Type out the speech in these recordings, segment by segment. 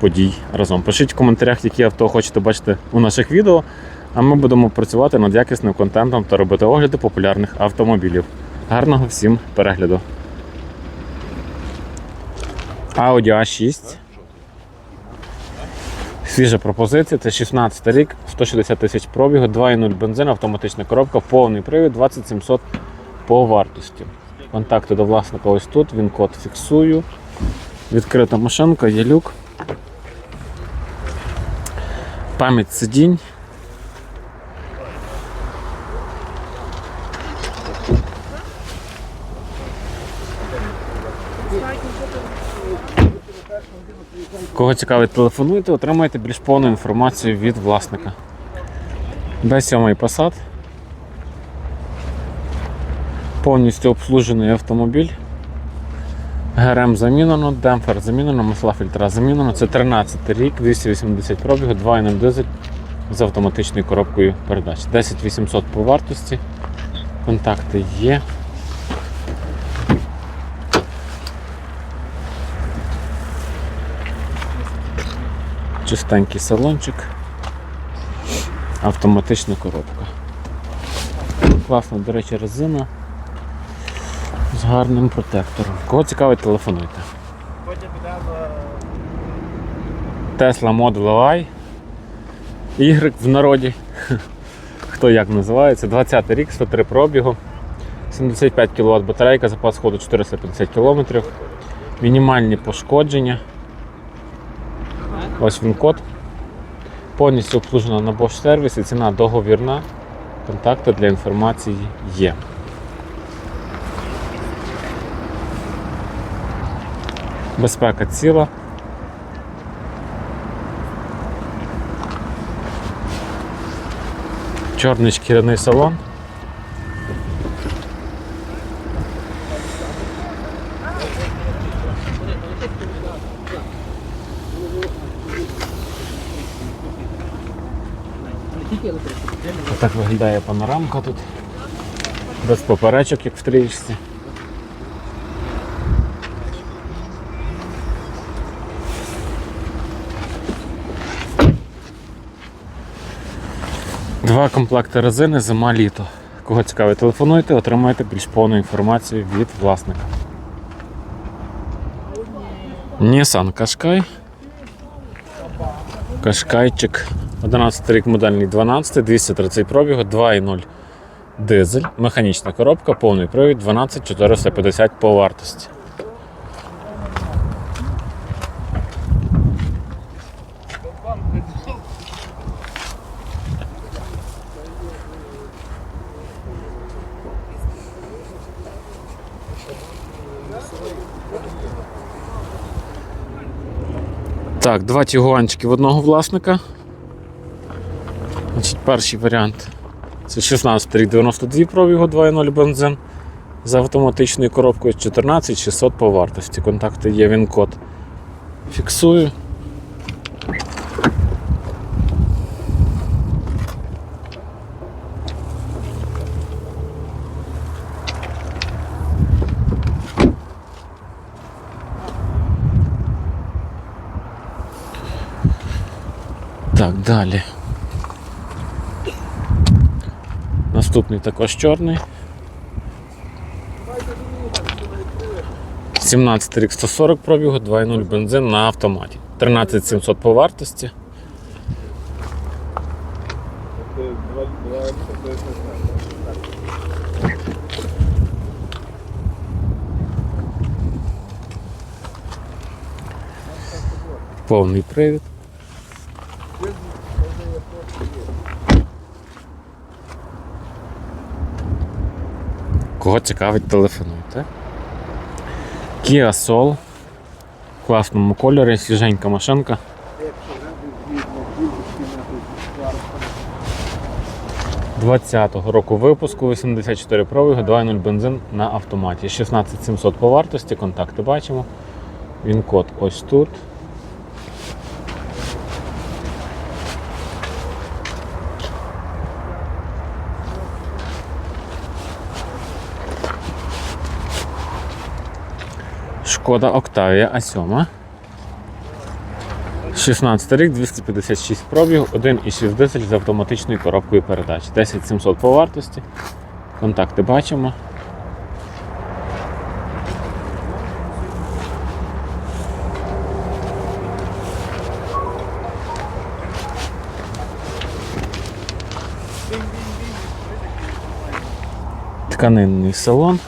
подій разом. Пишіть в коментарях, які авто хочете бачити у наших відео, а ми будемо працювати над якісним контентом та робити огляди популярних автомобілів. Гарного всім перегляду. Audi A6. Свіжа пропозиція, це 16 рік, 160 тисяч пробігу, 2.0 бензин, автоматична коробка, повний привід, 20700 по вартості. Контакти до власника ось тут, він код фіксую. Відкрита машинка, є люк. Пам'ять сидінь. Кого цікавить, телефонуйте, отримайте більш повну інформацію від власника. Б7 Passat. Повністю обслужений автомобіль. ГРМ замінено, демпфер замінено, масла фільтра замінено. Це 13 рік, 280 пробігу, 2.0 дизель з автоматичною коробкою передач. 10800 по вартості. Контакти є. Чистенький салончик. Автоматична коробка. Класна, до речі, резина з гарним протектором. Кого цікавить, телефонуйте. Tesla Model Y. Y в народі. Хто як називається. 20 й рік, 103 пробігу. 75 кВт батарейка, запас ходу 450 км. Мінімальні пошкодження. Ось він код. Повністю обслужена на Bosch сервісі, ціна договірна. Контакти для інформації є. Безпека ціла. Чорний шкіряний салон. Отак виглядає панорамка тут. Без поперечок, як в трієчці. Два комплекти резини, зима літо. Кого цікавить, телефонуйте, отримаєте більш повну інформацію від власника. Nissan Qashqai. Кашкайчик. 11 рік модельний 12, 230 пробігу, 2.0 дизель, механічна коробка, повний привід 12450 по вартості. Так, два тігуанчики в одного власника. Значить, перший варіант. Це 16 рік 92 пробігу 2.0 бензин з автоматичною коробкою 14600 по вартості. Контакти є, він код. Фіксую. Далі. Наступний також чорний. 17 рік 140 пробігу, 2.0 бензин на автоматі. 13700 по вартості. Повний привід. Кого цікавить, телефонуйте. Kia Soul в класному кольорі, свіженька машинка. 20-го року випуску, 84 пробігу, 2.0 бензин на автоматі. 16700 по вартості, контакти бачимо. Він код ось тут. Шкода Octavia А7. 16 рік, 256 пробіг, 1,6 дизель з автоматичною коробкою передач. 10700 по вартості. Контакти бачимо. Тканинний салон.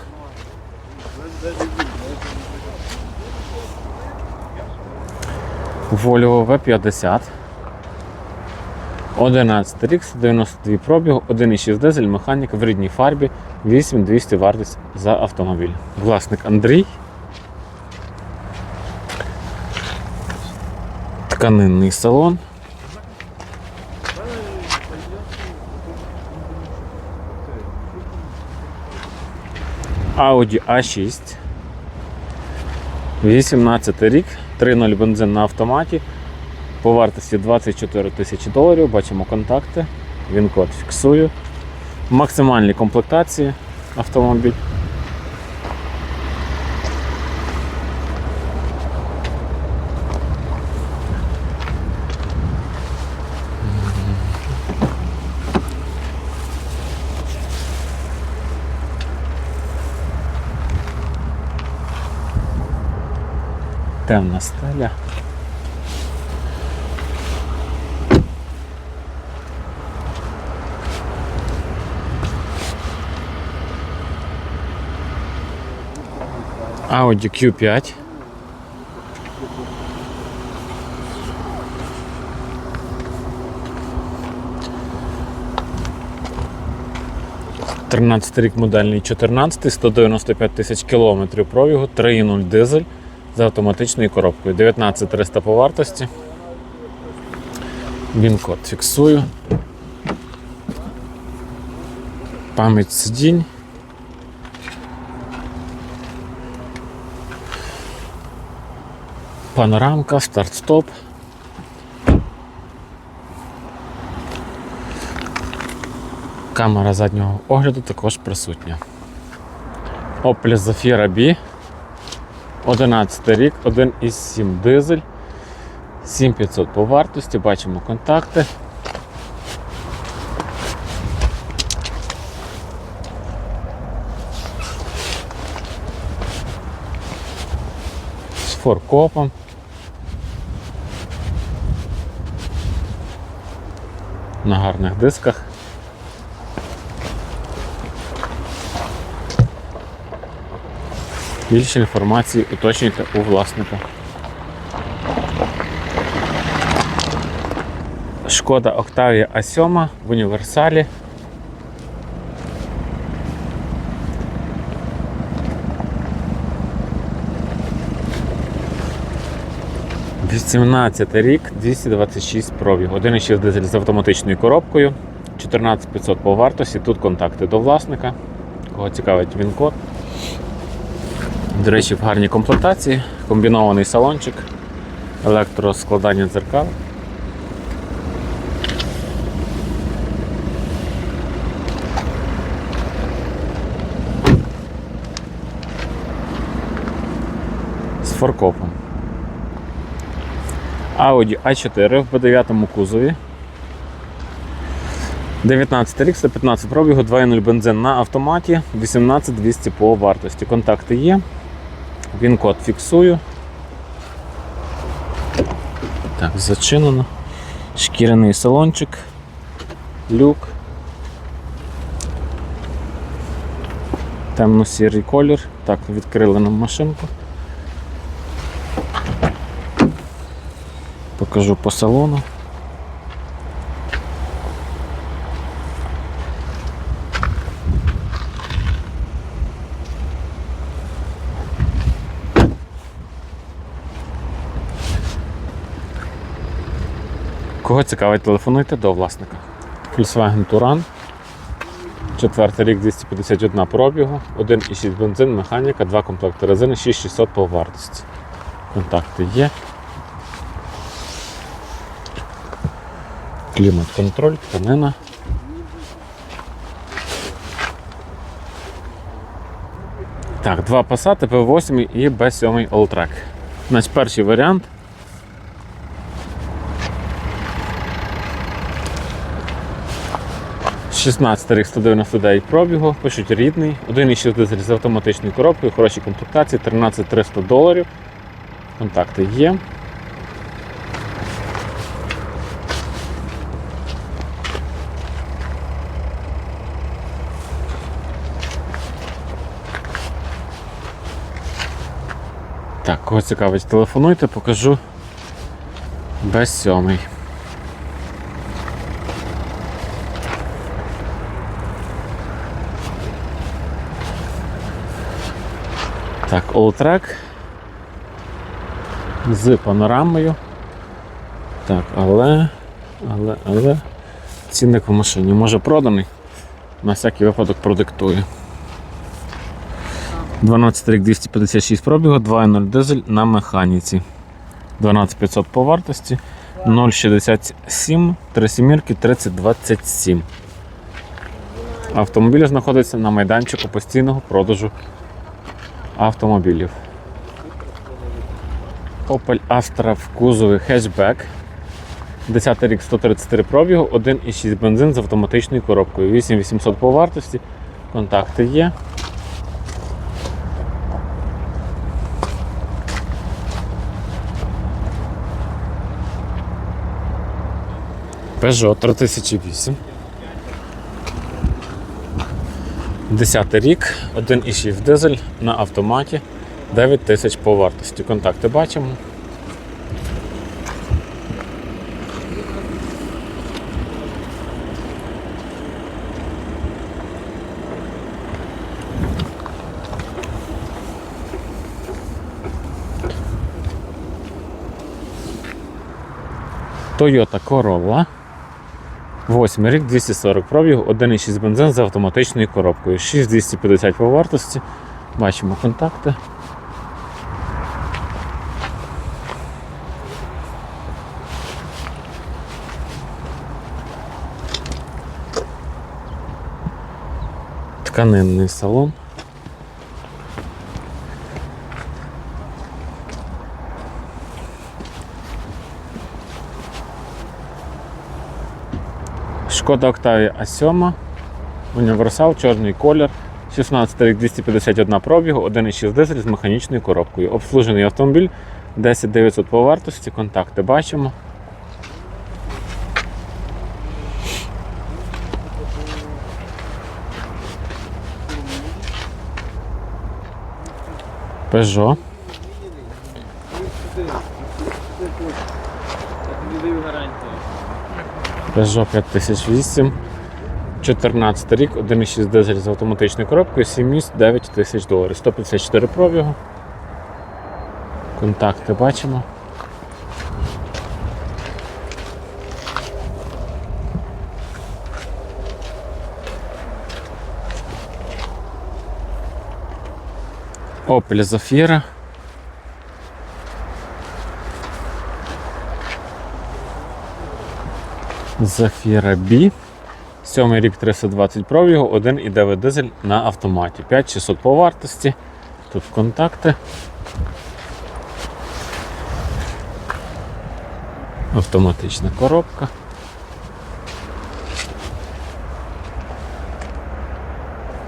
Volvo V50. 11 рік, 92 пробігу, 1,6 дизель, механік в рідній фарбі, 8200 вартість за автомобіль. Власник Андрій. Тканинний салон. Audi A6. 18 рік, 3.0 бензин на автоматі. По вартості 24 тисячі доларів. Бачимо контакти. Він код фіксую. Максимальні комплектації автомобіль. Темна стеля. Audi Q5. Тринадцятий рік модельний 14, 195 тисяч кілометрів пробігу, 3.0 дизель з автоматичною коробкою. 19300 по вартості. Він код фіксую. Пам'ять сидінь. Панорамка, старт-стоп. Камера заднього огляду також присутня. Opel Zafira B. 11 рік, 1,7 дизель. 7500 по вартості, бачимо контакти. З форкопом. На гарних дисках. Більше інформації уточнюйте у власника. Шкода Octavia A7 в універсалі. Вісімнадцятий рік, 226 пробіг. 1,6 дизель з автоматичною коробкою, 14500 по вартості. Тут контакти до власника. Кого цікавить він код. До речі, в гарній комплектації, комбінований салончик, електроскладання дзеркал. З форкопом. Audi A4 в B9 кузові. 19 рік, 115 пробігу, 2.0 бензин на автоматі, 18200 по вартості. Контакти є. Він код фіксую. Так, зачинено. Шкіряний салончик, люк. Темно-сірий колір. Так, відкрили нам машинку. покажу по салону. Кого цікавить, телефонуйте до власника. Volkswagen Touran. Четвертий рік 251 пробігу, 1,6 бензин, механіка, 2 комплекти резини, 6600 по вартості. Контакти є. Клімат-контроль, тканина. Так, два Passat, P8 і B7 Alltrack. Значить, перший варіант. – 16 рік 199 пробігу, пишуть рідний, 1,6 дизель з автоматичною коробкою, хороші комплектації, 13 300 доларів. Контакти є. Так, кого цікавить, телефонуйте, покажу без сьомий. Так, Alltrack з панорамою. Так, але, але, але цінник в машині. Може проданий. На всякий випадок продиктую. 12 рік 256 пробігу, 2.0 дизель на механіці. 12500 по вартості, 0,67, 3 сімірки, 3027. Автомобіль знаходиться на майданчику постійного продажу автомобілів. Opel Astra в кузові хетчбек. 10 рік 134 пробігу, 1,6 бензин з автоматичною коробкою. 8800 по вартості. Контакти є. Peugeot 3008. 10 рік, 1,6 дизель на автоматі, 9 тисяч по вартості. Контакти бачимо. Toyota Corolla. 8 рік 240 пробіг, 1,6 бензин з автоматичною коробкою. 6250 по вартості. Бачимо контакти. Тканинний салон. Шкода Octavia A7, універсал, чорний колір, 16 рік 251 пробігу, 1,6 дизель з механічною коробкою. Обслужений автомобіль 10900 по вартості, контакти бачимо. Peugeot. Peugeot 5008. 14 рік, 1,6 дизель з автоматичною коробкою, 7 місць, 9 тисяч доларів. 154 пробігу. Контакти бачимо. Opel Zafira. Zafira B. Сьомий рік 320 пробігу, 1,9 дизель на автоматі. 5600 по вартості. Тут контакти. Автоматична коробка.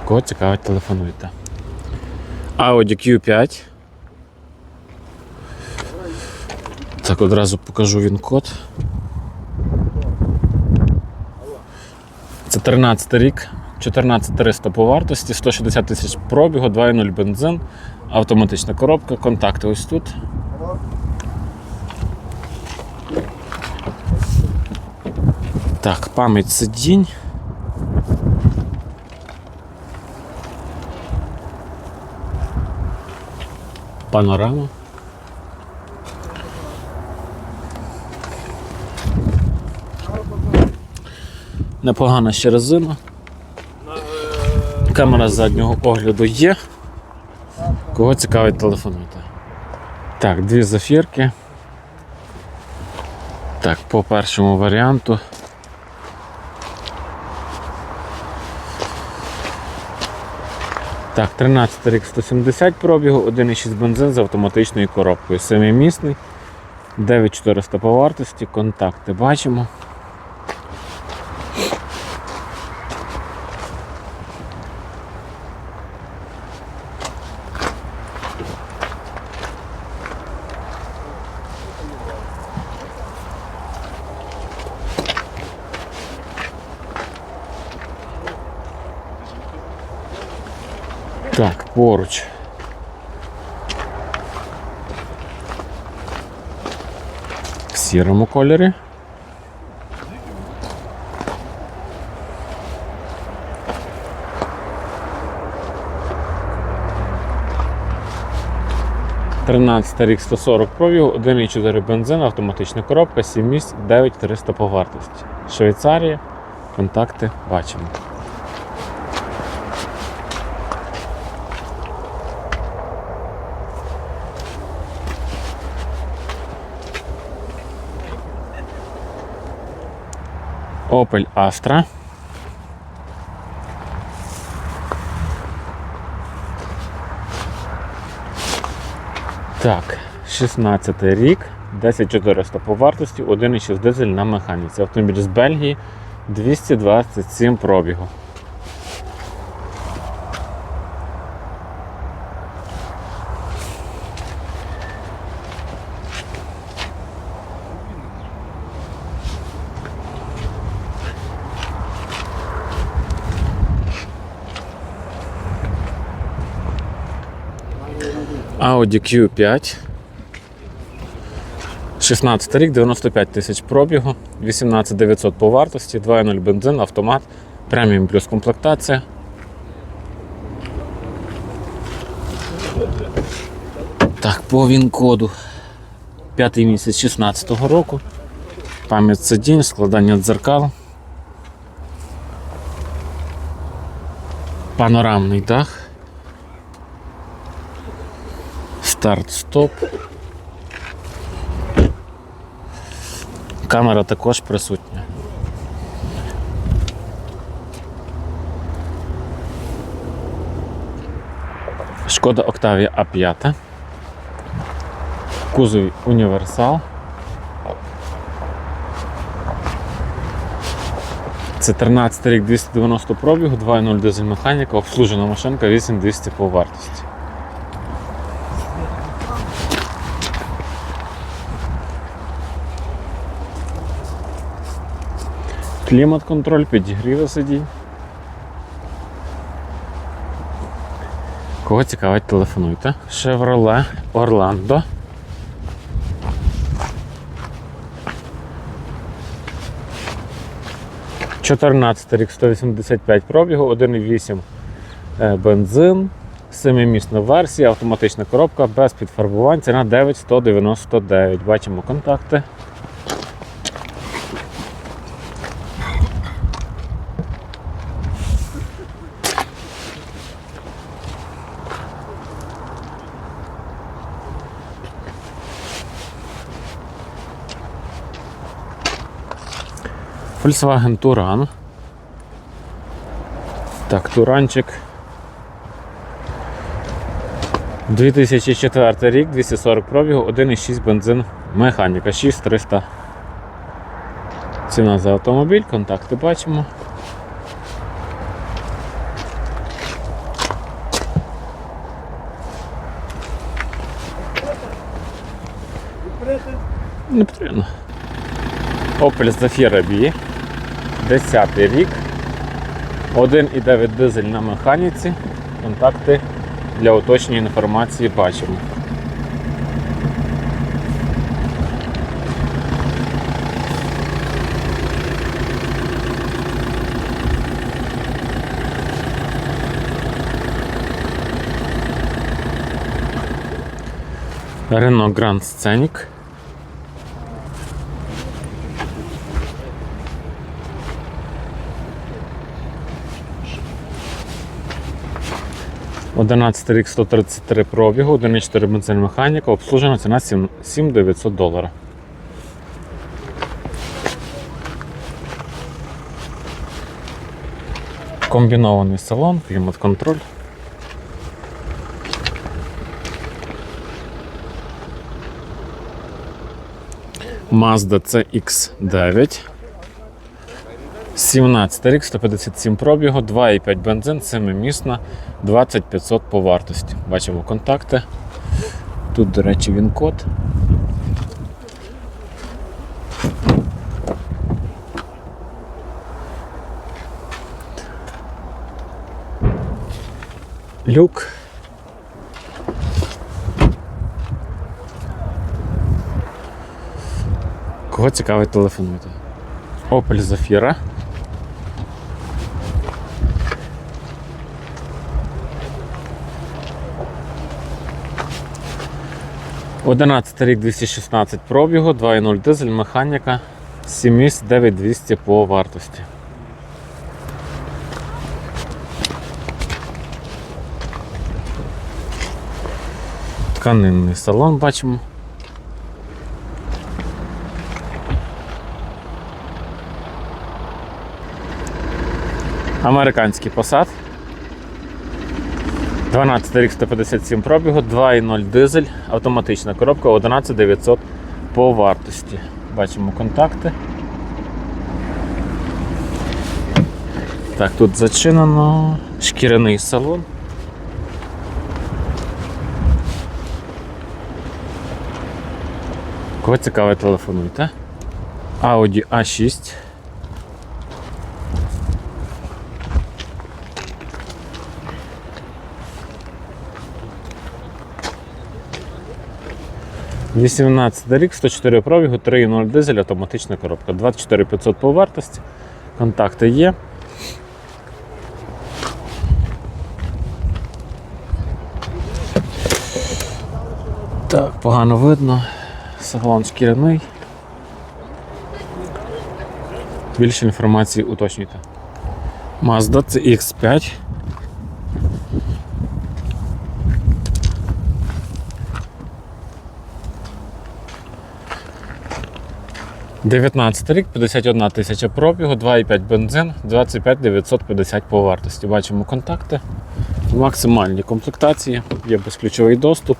Кого цікавить, телефонуйте. Audi Q5. Так, одразу покажу він код. 13 рік, 14300 по вартості, 160 тисяч пробігу, 2.0 бензин, автоматична коробка, контакти ось тут. Так, пам'ять сидінь. Панорама. Непогана ще резина. Камера заднього огляду є. Кого цікавить телефонуйте. Так, дві зафірки. Так, по першому варіанту. Так, 13 рік 170 пробігу, 1,6 бензин з автоматичною коробкою. Семимісний, 9400 по вартості, контакти бачимо. Так, поруч. В сірому кольорі. Тринадцятий рік 140 пробігу, 1,4 бензин, автоматична коробка, 7 місць, 9300 по вартості. Швейцарія, контакти бачимо. Opel Astra. Так, 16 рік, 10400 по вартості, 1,6 дизель на механіці. Автомобіль з Бельгії 227 пробігу. Audi Q5. 16 рік, 95 тисяч пробігу, 18 900 по вартості, 2.0 бензин, автомат, преміум плюс комплектація. Так, по він-коду. П'ятий місяць 16-го року. Пам'ять сидінь, складання дзеркал. Панорамний дах. Старт-стоп. Камера також присутня. Шкода Octavia A5. Кузов універсал. Це 13 рік 290 пробігу, 2.0 дизель механіка, обслужена машинка 8200 по вартості. Клімат-контроль, підігріви сидінь. Кого цікавить, телефонуйте. Chevrolet Orlando. Чотирнадцятий рік 185 пробігу, 1,8 е, бензин, 7-місна версія, автоматична коробка без підфарбувань, ціна 9199. Бачимо контакти. Volkswagen Туран. Так, Туранчик. 2004 рік, 240 пробігу, 1,6 бензин механіка, 6300. Ціна за автомобіль, контакти бачимо. Не потрібно. Opel Zafira B. 10 рік. 1,9 дизель на механіці. Контакти для уточнення інформації бачимо. Renault Grand Scenic Одинадцятий рік 133 пробігу, 1,4 бензин механіка, обслужена ціна 7900 доларів. Комбінований салон, клімат-контроль. Mazda CX9. 17 рік, 157 пробігу, 2,5 бензин, 7-місна, 2500 по вартості. Бачимо контакти. Тут, до речі, він код. Люк. Кого цікавить телефонуйте? Opel Zafira. Одинадцятий рік 216 пробігу, 2.0 дизель, механіка, 7 місць 9200 по вартості. Тканинний салон бачимо. Американський посад. 12 рік 157 пробігу, 2.0 дизель, автоматична коробка 11900 по вартості. Бачимо контакти. Так, тут зачинено шкіряний салон. Кого цікаве, телефонуйте. Audi A6. Вісімнадцятий рік, 104 пробігу, 3.0 дизель, автоматична коробка. 24 500 по вартості. Контакти є. Так, погано видно. Салон шкіряний. Більше інформації уточнюйте. Mazda CX5. Дев'ятнадцятий рік, 51 тисяча пробігу, 2,5 бензин, 25 950 по вартості. Бачимо контакти. Максимальні комплектації, є безключовий доступ,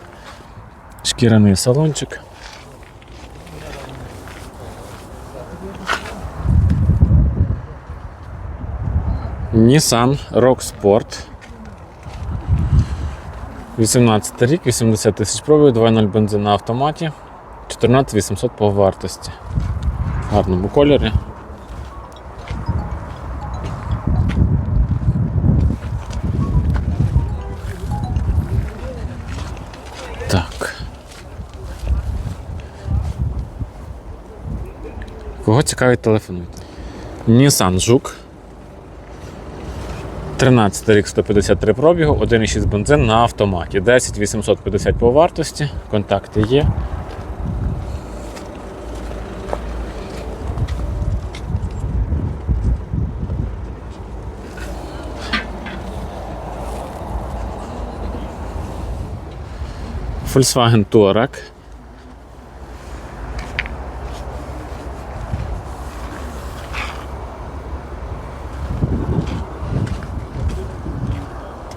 шкіряний салончик. Nissan Rock Sport. 18 рік, 80 тисяч пробігу, 2.0 бензин на автоматі, 14 800 по вартості. Гарному кольорі. Так. Кого цікавить, телефонуйте. Nissan Жук. 13 рік 153 пробігу, 1,6 бензин на автоматі. 10 850 по вартості. Контакти є. Volkswagen Touareg.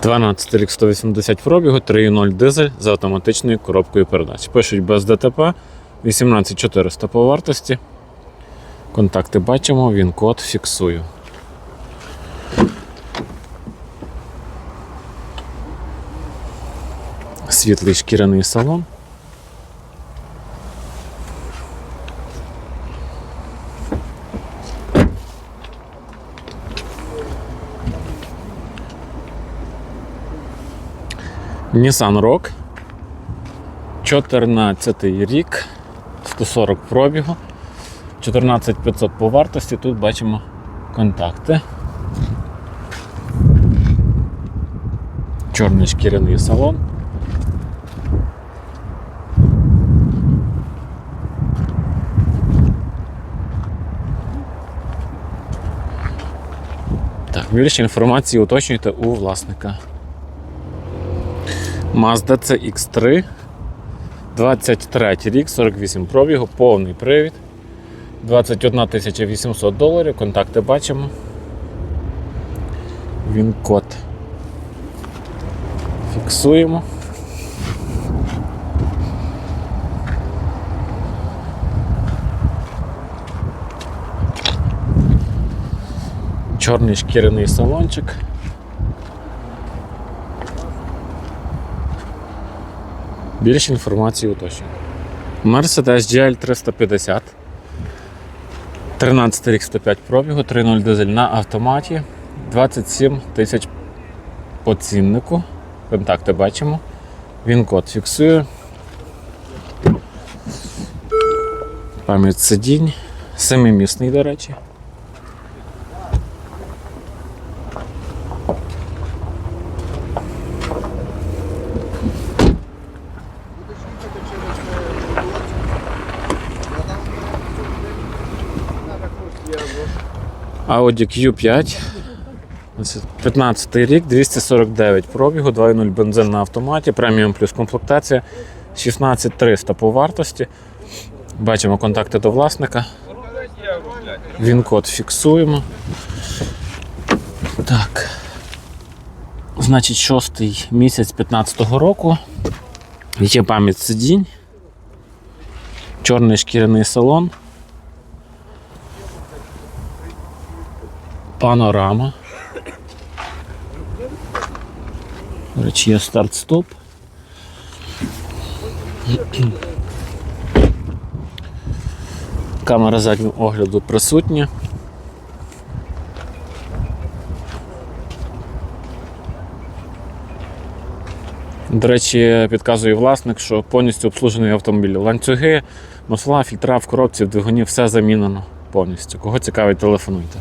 Дванадцятий рік 180 пробігу, 3.0 дизель з автоматичною коробкою передач. Пишуть без ДТП 18400 по вартості. Контакти бачимо, він код фіксую. Світлий шкіряний салон. Nissan Rock. 14 рік, 140 пробігу, 14500 по вартості. Тут бачимо контакти. Чорний шкіряний салон. Більше інформації уточнюйте у власника. Mazda CX3. 23 рік, 48 пробігу, повний привід. 21 800 доларів. Контакти бачимо. Він код. Фіксуємо. Чорний шкіряний салончик. Більше інформації уточнюємо. Mercedes GL 350. 13 рік 105 пробігу, 3.0 дизель на автоматі, 27 тисяч по ціннику. Контакти бачимо. Він код фіксує. Пам'ять сидінь. Семимісний, до речі. Audi Q5. Ось 15 рік, 249 пробігу, 2.0 бензин на автоматі, преміум плюс комплектація 16300 по вартості. Бачимо контакти до власника. Він код фіксуємо. Так. Значить, шостий місяць 15-го року. Є пам'ять сидінь. Чорний шкіряний салон. Панорама. До речі, є старт-стоп. Камера заднього огляду присутня. До речі, підказує власник, що повністю обслужений автомобіль. Ланцюги, масла, фільтра в коробці, в двигуні все замінено повністю. Кого цікавить, телефонуйте.